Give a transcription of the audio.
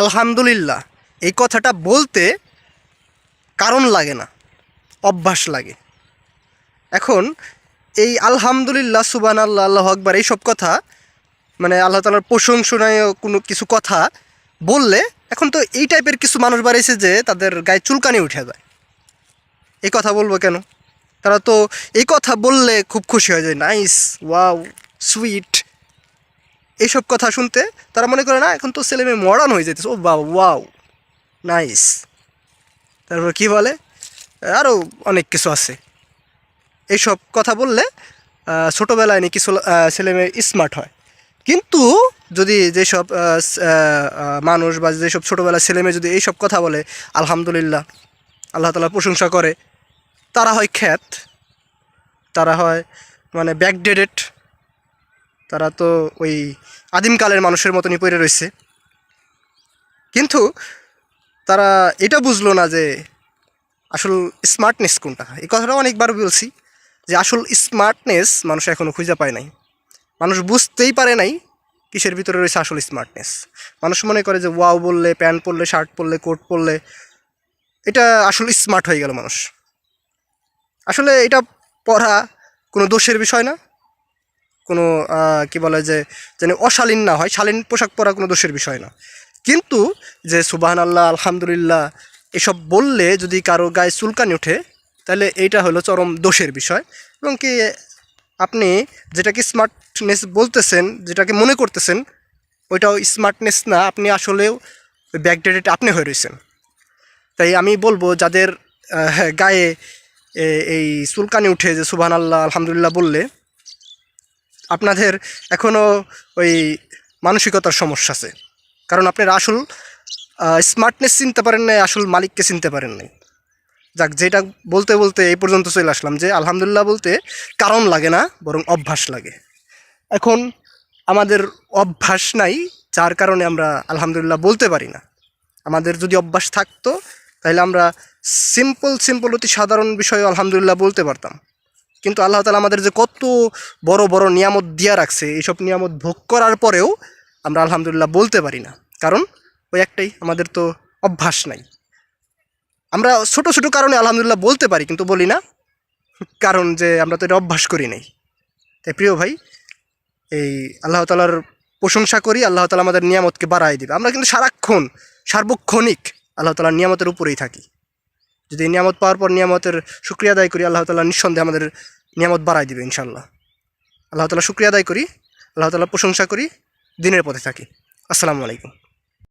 আলহামদুলিল্লাহ, এই কথাটা বলতে কারণ লাগে না, অভ্যাস লাগে। এখন এই আলহামদুলিল্লাহ সুবান আল্লাহ আল্লাহ আকবার এইসব কথা মানে আল্লাহ তালার প্রশংসনীয় কোনো কিছু কথা বললে এখন তো এই টাইপের কিছু মানুষ বাড়িয়েছে যে তাদের গায়ে চুলকানি উঠে যায়। এই কথা বলব কেন? তারা তো এই কথা বললে খুব খুশি হয়ে যায়। Nice, wow, sweet. এইসব কথা শুনতে তারা মনে করে, না, এখন তো ছেলে মেয়ে মডার্ন হয়ে যেতেছে ও বা ওয়াও নাইস তারপর কি বলে? আরও অনেক কিছু আছে। এইসব কথা বললে ছোটোবেলায় নাকি ছোল- মেয়ে স্মার্ট হয়। কিন্তু যদি যেসব মানুষ বা যেসব ছোটোবেলার ছেলে মেয়ে যদি এইসব কথা বলে, আলহামদুলিল্লাহ, আল্লাহ তালা প্রশংসা করে, তারা হয় খ্যাত, তারা হয় মানে ব্যাকডেটেড তারা তো ওই আদিমকালের মানুষের মতনই পড়ে রয়েছে। কিন্তু তারা এটা বুঝলো না যে আসল স্মার্টনেস কোনটা। এই কথাটা অনেকবার বলছি যে আসল স্মার্টনেস মানুষ এখনও খুঁজে পায় নাই। মানুষ বুঝতেই পারে নাই কিসের ভিতরে রয়েছে আসল স্মার্টনেস মানুষ মনে করে যে ওয়াও বললে প্যান্ট পরলে শার্ট পরলে কোট পরলে, এটা আসল স্মার্ট হয়ে গেল মানুষ। আসলে এটা পড়া কোনো দোষের বিষয় না। কোনো কি বলে যে যেন অশালীন না হয় শালীন পোশাক পরা কোনো দোষের বিষয় না। কিন্তু যে সুবাহান আল্লাহ আলহামদুলিল্লাহ এসব বললে যদি কারও গায়ে চুলকানি ওঠে তাহলে এইটা হলো চরম দোষের বিষয়। এবং কি আপনি যেটাকে স্মার্টনেস বলতেছেন যেটাকে মনে করতেছেন ওইটাও স্মার্টনেস না আপনি আসলেও ব্যাকডেটেড আপনি হয়ে রয়েছেন। তাই আমি বলব যাদের আহ, গায়ে এই চুলকানি উঠে যে সুবাহান আল্লাহ আলহামদুলিল্লাহ বললে আপনাদের এখনও ওই মানসিকতার সমস্যা আছে। কারণ আপনারা আসল স্মার্টনেস চিনতে পারেন নাই, আসল মালিককে চিনতে পারেন নাই। যাক, যেটা বলতে বলতে এই পর্যন্ত চলে আসলাম যে, আলহামদুলিল্লাহ বলতে কারণ লাগে না, বরং অভ্যাস লাগে। এখন আমাদের অভ্যাস নাই, যার কারণে আমরা আলহামদুলিল্লাহ বলতে পারি না। আমাদের যদি অভ্যাস থাকতো, তাহলে আমরা সিম্পল সিম্পল অতি সাধারণ বিষয়ে আলহামদুলিল্লাহ বলতে পারতাম। কিন্তু আল্লাহ তালা আমাদের যে কত বড় বড় নিয়ামত দিয়া রাখছে এইসব নিয়ামত ভোগ করার পরেও আমরা আলহামদুলিল্লাহ বলতে পারি না। কারণ ওই একটাই, আমাদের তো অভ্যাস নাই। আমরা ছোট ছোট কারণে আলহামদুলিল্লাহ বলতে পারি, কিন্তু বলি না। কারণ যে আমরা তো এটা অভ্যাস করি নাই। তাই প্রিয় ভাই, এই আল্লাহ তালার প্রশংসা করি, আল্লাহ তালা আমাদের নিয়ামতকে বাড়াই দিবে। আমরা কিন্তু সারাক্ষণ, সার্বক্ষণিক আল্লাহ তালার নিয়ামতের উপরেই থাকি। যদি নিয়ামত পাওয়ার পর নিয়ামতের শুক্রিয়া আদায় করি, আল্লাহ তালা নিঃসন্দেহে আমাদের নিয়ামত বাড়াই দিবে ইনশাল্লাহ আল্লাহ তালা শুক্রিয়া আদায় করি, আল্লাহ তালা প্রশংসা করি, দিনের পথে থাকি। আসসালামু আলাইকুম।